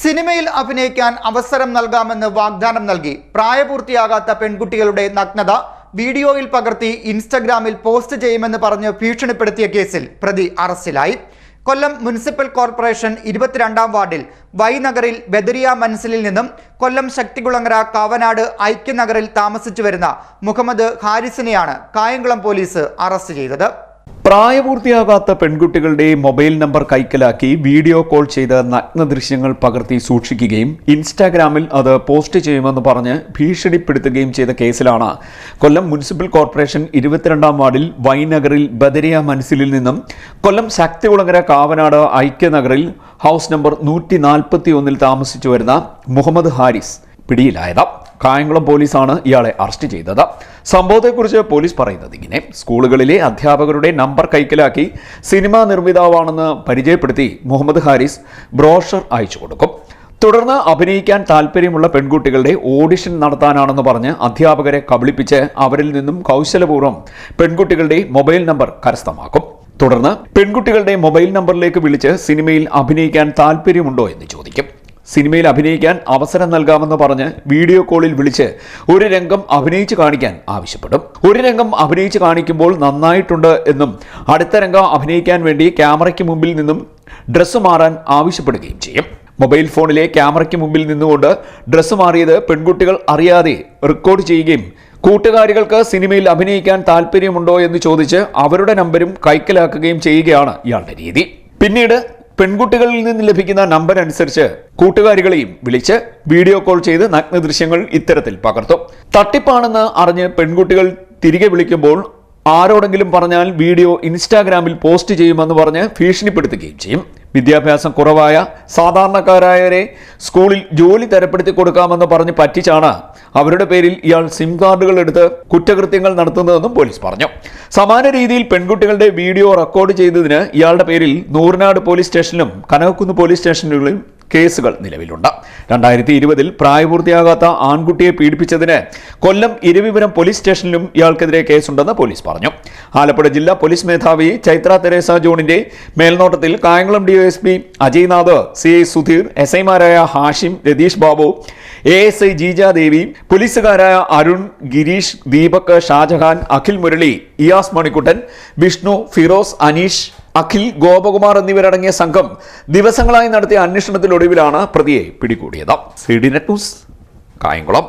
സിനിമയിൽ അഭിനയിക്കാൻ അവസരം നൽകാമെന്ന് വാഗ്ദാനം നൽകി. പ്രായപൂർത്തിയാകാത്ത പെൺകുട്ടികളുടെ നഗ്നത വീഡിയോയിൽ പകർത്തി ഇൻസ്റ്റഗ്രാമിൽ പോസ്റ്റ് ചെയ്യുമെന്ന് പറഞ്ഞ് ഭീഷണിപ്പെടുത്തിയ കേസിൽ പ്രതി അറസ്റ്റിലായി. കൊല്ലം മുനിസിപ്പൽ കോർപ്പറേഷൻ ഇരുപത്തിരണ്ടാം വാർഡിൽ വൈനഗറിൽ ബദരിയ മൻസിലിൽ നിന്നും കൊല്ലം ശക്തികുളങ്ങര കാവനാട് ഐക്യനഗറിൽ താമസിച്ചു വരുന്ന മുഹമ്മദ് ഹാരിസിനെയാണ് കായംകുളം പോലീസ് അറസ്റ്റ് ചെയ്തത്. പ്രായപൂർത്തിയാകാത്ത പെൺകുട്ടികളുടെ മൊബൈൽ നമ്പർ കൈക്കലാക്കി വീഡിയോ കോൾ ചെയ്ത് നഗ്ന ദൃശ്യങ്ങൾ പകർത്തി സൂക്ഷിക്കുകയും ഇൻസ്റ്റാഗ്രാമിൽ അത് പോസ്റ്റ് ചെയ്യുമെന്ന് പറഞ്ഞ് ഭീഷണിപ്പെടുത്തുകയും ചെയ്ത കേസിലാണ്. കൊല്ലം മുനിസിപ്പൽ കോർപ്പറേഷൻ ഇരുപത്തിരണ്ടാം വാർഡിൽ വൈനഗറിൽ ബദരിയ മനസ്സിലിൽ നിന്നും കൊല്ലം ശക്തികുളങ്ങര കാവനാട് ഐക്യനഗറിൽ ഹൗസ് നമ്പർ നൂറ്റി നാൽപ്പത്തി ഒന്നിൽ താമസിച്ചു വരുന്ന മുഹമ്മദ് ഹാരിസ് പിടിയിലായത്. കായംകുളം പോലീസാണ് ഇയാളെ അറസ്റ്റ് ചെയ്തത്. സംഭവത്തെക്കുറിച്ച് പോലീസ് പറയുന്നത് ഇങ്ങനെ. സ്കൂളുകളിലെ അധ്യാപകരുടെ നമ്പർ കൈക്കലാക്കി സിനിമാ നിർമ്മിതാവാണെന്ന് പരിചയപ്പെടുത്തി മുഹമ്മദ് ഹാരിസ് ബ്രോഷർ അയച്ചു കൊടുക്കും. തുടർന്ന് അഭിനയിക്കാൻ താല്പര്യമുള്ള പെൺകുട്ടികളുടെ ഓഡിഷൻ നടത്താനാണെന്ന് പറഞ്ഞ് അധ്യാപകരെ കബളിപ്പിച്ച് അവരിൽ നിന്നും കൗശലപൂർവം പെൺകുട്ടികളുടെ മൊബൈൽ നമ്പർ കരസ്ഥമാക്കും. തുടർന്ന് പെൺകുട്ടികളുടെ മൊബൈൽ നമ്പറിലേക്ക് വിളിച്ച് സിനിമയിൽ അഭിനയിക്കാൻ താല്പര്യമുണ്ടോ എന്ന് ചോദിക്കും. സിനിമയിൽ അഭിനയിക്കാൻ അവസരം നൽകാമെന്ന് പറഞ്ഞ് വീഡിയോ കോളിൽ വിളിച്ച് ഒരു രംഗം അഭിനയിച്ച് കാണിക്കാൻ ആവശ്യപ്പെടും. ഒരു രംഗം അഭിനയിച്ച് കാണിക്കുമ്പോൾ നന്നായിട്ടുണ്ട് എന്നും അടുത്ത രംഗം അഭിനയിക്കാൻ വേണ്ടി ക്യാമറയ്ക്ക് മുമ്പിൽ നിന്നും ഡ്രസ്സ് മാറാൻ ആവശ്യപ്പെടുകയും ചെയ്യും. മൊബൈൽ ഫോണിലെ ക്യാമറയ്ക്ക് മുമ്പിൽ നിന്നുകൊണ്ട് ഡ്രസ്സ് മാറിയത് പെൺകുട്ടികൾ അറിയാതെ റെക്കോർഡ് ചെയ്യുകയും കൂട്ടുകാരികൾക്ക് സിനിമയിൽ അഭിനയിക്കാൻ താല്പര്യമുണ്ടോ എന്ന് ചോദിച്ച് അവരുടെ നമ്പരും കൈക്കലാക്കുകയും ചെയ്യുകയാണ് ഇയാളുടെ രീതി. പിന്നീട് പെൺകുട്ടികളിൽ നിന്ന് ലഭിക്കുന്ന നമ്പർ അനുസരിച്ച് കൂട്ടുകാരികളെയും വിളിച്ച് വീഡിയോ കോൾ ചെയ്ത് നഗ്ന ദൃശ്യങ്ങൾ ഇത്തരത്തിൽ പകർത്തും. തട്ടിപ്പാണെന്ന് അറിഞ്ഞ് പെൺകുട്ടികൾ തിരികെ വിളിക്കുമ്പോൾ ആരോടെങ്കിലും പറഞ്ഞാൽ വീഡിയോ ഇൻസ്റ്റാഗ്രാമിൽ പോസ്റ്റ് ചെയ്യുമെന്ന് പറഞ്ഞ് ഭീഷണിപ്പെടുത്തുകയും ചെയ്യും. വിദ്യാഭ്യാസം കുറവായ സാധാരണക്കാരായവരെ സ്കൂളിൽ ജോലി തരപ്പെടുത്തി കൊടുക്കാമെന്ന് പറഞ്ഞ് പറ്റിച്ചാണ് അവരുടെ പേരിൽ ഇയാൾ സിം കാർഡുകൾ എടുത്ത് കുറ്റകൃത്യങ്ങൾ നടത്തുന്നതെന്നും പോലീസ് പറഞ്ഞു. സമാന രീതിയിൽ പെൺകുട്ടികളുടെ വീഡിയോ റെക്കോർഡ് ചെയ്തതിന് ഇയാളുടെ പേരിൽ നൂറിനാട് പോലീസ് സ്റ്റേഷനിലും കനകക്കുന്ന് പോലീസ് സ്റ്റേഷനുകളിലും കേസുകൾ നിലവിലുണ്ട്. രണ്ടായിരത്തി ഇരുപതിൽ പ്രായപൂർത്തിയാകാത്ത ആൺകുട്ടിയെ പീഡിപ്പിച്ചതിന് കൊല്ലം ഇരുവിപുരം പോലീസ് സ്റ്റേഷനിലും ഇയാൾക്കെതിരെ കേസുണ്ടെന്ന് പോലീസ് പറഞ്ഞു. ആലപ്പുഴ ജില്ലാ പോലീസ് മേധാവി ചൈത്ര തെരേസ ജോണിന്റെ മേൽനോട്ടത്തിൽ Kayamkulam DYSP Ajaynath C I Sudheer S ഐമാരായ Hashim Ratheesh Babu A S I Jeeja Devi പോലീസുകാരായ Arun Girish Deepak Shajahan Akhil Murali Iyas Manikuttan Vishnu Firoz Aneesh Akhil Gopakumar എന്നിവരടങ്ങിയ സംഘം ദിവസങ്ങളായി നടത്തിയ അന്വേഷണത്തിലൊടുവിലാണ് പ്രതിയെ പിടികൂടിയത്. C D net news Kayamkulam.